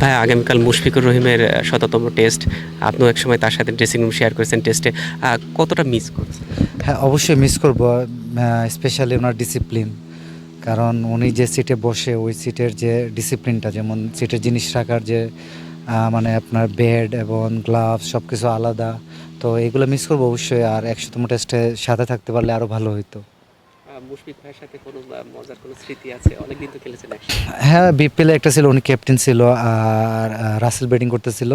ভাই, আগামীকাল মুশফিকুর রহিমের শততম টেস্ট। আপনিও এক সময় তার সাথে ড্রেসিং রুম শেয়ার করেছেন টেস্টে কতটা মিস করছেন? হ্যাঁ অবশ্যই মিস করব। স্পেশালি ওনার ডিসিপ্লিন কারণ উনি যে সিটে বসে, ওই সিটের যে ডিসিপ্লিনটা যেমন সিটের জিনিস রাখার যে মানে আপনার বেড এবং গ্লাভস সব কিছু আলাদা। তো এগুলো মিস করব অবশ্যই। আর একশোতম টেস্টে সাথে থাকতে পারলে আরও ভালো হতো হ্যাঁ বিপিএলে একটা ছিল, উনি ক্যাপ্টেন ছিল, আর রাসেল ব্যাটিং করতেছিল।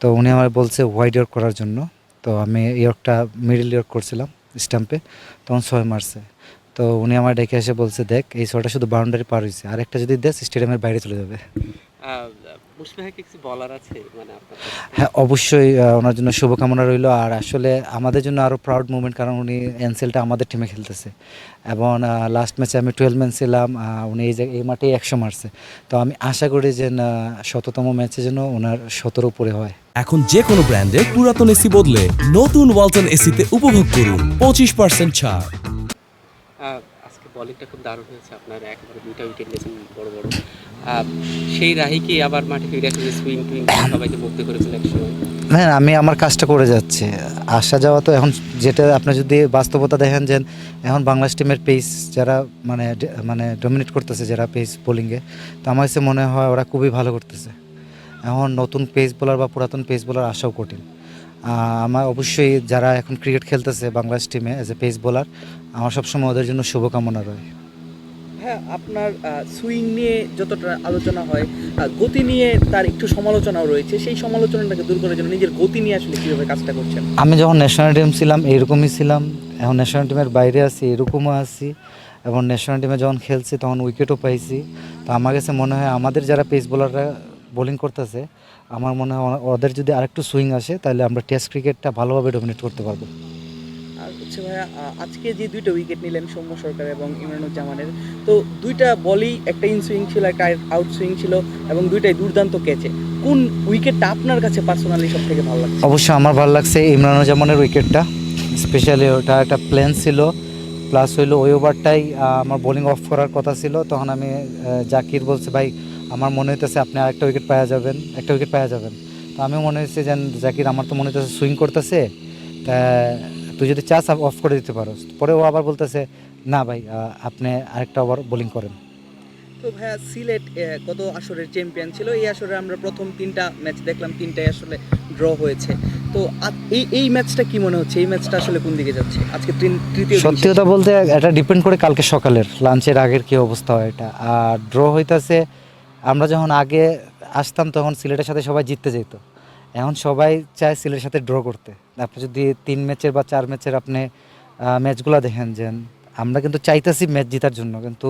তো উনি আমার বলছে হোয়াইট ইয়র্ক করার জন্য। তো আমি ইয়র্কটা মিডল ইয়র্ক করছিলাম স্টাম্পে তখন ছয় মারছে। তো উনি আমার ডেকে এসে বলছে, দেখ, এই ছয়টা শুধু বাউন্ডারি পার হয়েছে আর একটা যদি দেশ স্টেডিয়ামের বাইরে চলে যাবে। বলার আছে মানে হ্যাঁ অবশ্যই ওনার জন্য শুভকামনা রইল। আর আসলে আমাদের জন্য আরও প্রাউড মুভমেন্ট কারণ উনি এনসেলটা আমাদের টিমে খেলতেছে। এবং লাস্ট ম্যাচে আমি টুয়েলভ ম্যান ছিলাম উনি এই যে এই মাঠেই একশো মারছে তো আমি আশা করি যে শততম ম্যাচে যেন ওনার শতর উপরে হয়। এখন যে কোনো ব্র্যান্ডের পুরাতন এসি বদলে নতুন ওয়ালটন এসিতে উপভোগ করুন পঁচিশ পার্সেন্ট ছাড়। বলিংটা খুব দারুণ হয়েছে। আপনার একেবারে দুইটা উইকেট নিয়েছেন, বড় বড়। সেই রাহি কি আবার মাঠে ফিরে আসলে সুইং টুইং সবাইকে মুক্ত করেছিল একসময়। হ্যাঁ আমি আমার কাজটা করে যাচ্ছি। আসা যাওয়া তো এখন যেটা আপনি যদি বাস্তবতা দেখেন যে এখন বাংলাদেশ টিমের পেস যারা মানে মানে ডমিনেট করতেছে, যারা পেস বোলিংয়ে তো আমার কাছে মনে হয় ওরা খুবই ভালো করতেছে। এখন নতুন পেস বোলার বা পুরাতন পেস বোলার আসাও কঠিন। আমার অবশ্যই যারা এখন ক্রিকেট খেলতেছে বাংলাদেশ টিমে অ্যাজ এ পেস বোলার আমার সবসময় ওদের জন্য শুভকামনা রয় হ্যাঁ আপনার সুইং নিয়ে যতটা আলোচনা হয় গতি নিয়ে তার একটু সমালোচনাও রয়েছে। সেই সমালোচনাটাকে দূর করার জন্য নিজের গতি নিয়ে আসলে কীভাবে কাজটা করছেন? আমি যখন ন্যাশনাল টিম ছিলাম এইরকমই ছিলাম। এখন ন্যাশনাল টিমের বাইরে আছি এরকমও আছি। এবং ন্যাশনাল টিমে যখন খেলছি তখন উইকেটও পাইছি। তো আমার কাছে মনে হয় আমাদের যারা পেস বোলাররা বোলিং করতেছে আমার মনে হয় ওদের যদি আরেকটু সুইং আসে তাহলে আমরা টেস্ট ক্রিকেটটা ভালোভাবে ডমিনেট করতে পারব। আর হচ্ছে ভাইয়া আজকে যে দুইটা উইকেট নিলেন সৌম্য সরকার এবং ইমরানুজ্জামানের তো দুইটা বলই একটা ইন সুইং ছিল একটা আউট সুইং ছিল এবং দুইটাই দুর্দান্ত ক্যাচে কোন উইকেটটা আপনার কাছে পার্সোনালি সব থেকে ভালো লাগছে? অবশ্যই আমার ভালো লাগছে ইমরানুজ্জামানের উইকেটটা স্পেশালি ওটা একটা প্লেন ছিল প্লাস হইল ওই ওভারটাই আমার বোলিং অফ করার কথা ছিল তখন আমি জাকির বলছে ভাই আমার মনে হইতেছে আপনি আরেকটা উইকেট পাওয়া যাবেন একটা উইকেট পাওয়া যাবেন। তো আমি মনে হচ্ছে যে জাকির আমার তো মনে হইতেছে সুইং করতেছে তা তুই যদি চাস অফ করে দিতে পারো পরে ও আবার বলতেছে না ভাই আপনি আরেকটা ওভার বোলিং করেন। তো ভাইয়া সিলেট গত আসরের চ্যাম্পিয়ন ছিল? এই আসরে আমরা প্রথম তিনটা ম্যাচ দেখলাম তিনটাই আসলে ড্র হয়েছে। তো এই এই ম্যাচটা কি মনে হচ্ছে? এই ম্যাচটা আসলে কোন দিকে যাচ্ছে? আজকে তিন- তৃতীয় সত্যি কথা বলতে এটা ডিপেন্ড করে কালকে সকালের লাঞ্চের আগের কি অবস্থা হয় এটা। আর ড্র হইতাছে আমরা যখন আগে আসতাম, তখন সিলেটের সাথে সবাই জিততে যেত। এখন সবাই চায় সিলেটের সাথে ড্র করতে। আপনি যদি তিন ম্যাচের বা চার ম্যাচের আপনি ম্যাচগুলো দেখেন, যে আমরা কিন্তু চাইতেছি ম্যাচ জেতার জন্য। কিন্তু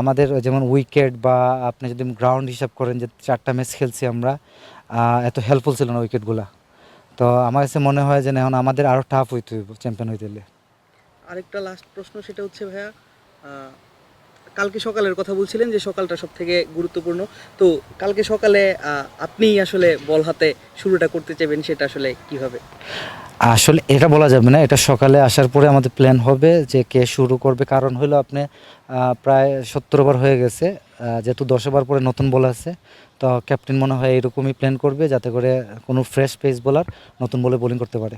আমাদের যেমন উইকেট বা আপনি যদি গ্রাউন্ড হিসাব করেন যে চারটা ম্যাচ খেলছি আমরা এত হেল্পফুল ছিল না উইকেটগুলা। তো আমার কাছে মনে হয় যে এখন আমাদের আরও টাফ হইতে হইব চ্যাম্পিয়ন হইতে আরেকটা লাস্ট প্রশ্ন, সেটা হচ্ছে ভাইয়া কালকে সকালের কথা বলছিলেন যে সকালটা সব থেকে গুরুত্বপূর্ণ। তো কালকে সকালে আহ, আপনিই আসলে বল হাতে শুরুটা করতে চাইবেন সেটা আসলে কীভাবে? আসলে এটা বলা যাবে না এটা সকালে আসার পরে আমাদের প্ল্যান হবে যে কে শুরু করবে। কারণ হলো আপনি প্রায় সত্তর হয়ে গেছে যেহেতু দশ পরে নতুন বল আছে তো ক্যাপ্টেন মনে হয় এরকমই প্ল্যান করবে যাতে করে কোনো ফ্রেশ পেস বোলার নতুন বলে বোলিং করতে পারে।